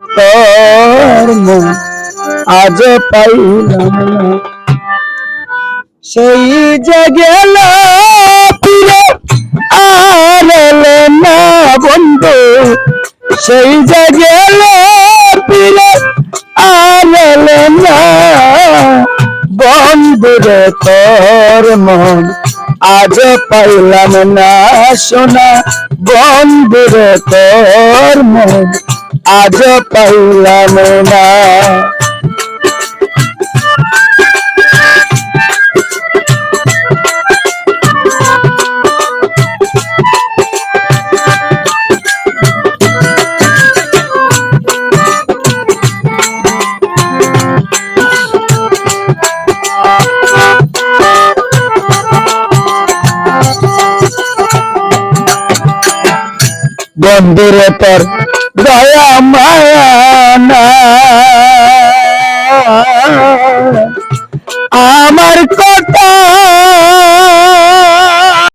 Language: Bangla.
তোর আজ পাইলাম। সেই যে গেল ফিরে, আর না বন্ধু। সেই যে গেল ফিরে, আর না বন্ধুরে তোর মন আজ পাইলাম না সোনা বন্ধুরে তোর মন আজ পাইলাম না। বন্ধুরে তোর দয়া মায়া আমার কথা